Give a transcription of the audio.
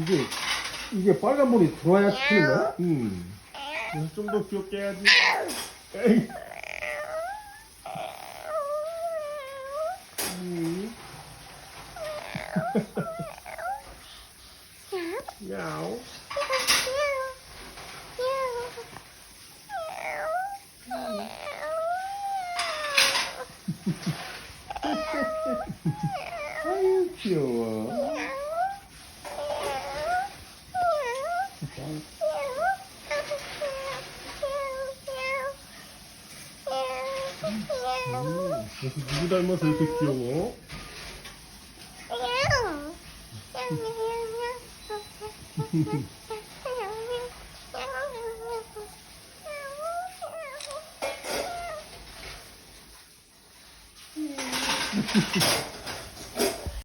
이게 이게 빨간 불이 들어와야 키는 거야? 음. 좀 더 귀엽게 해야지. 에이. 음. 야옹. 귀여워. 음, 그래서 누구 닮아서 이렇게 귀여워?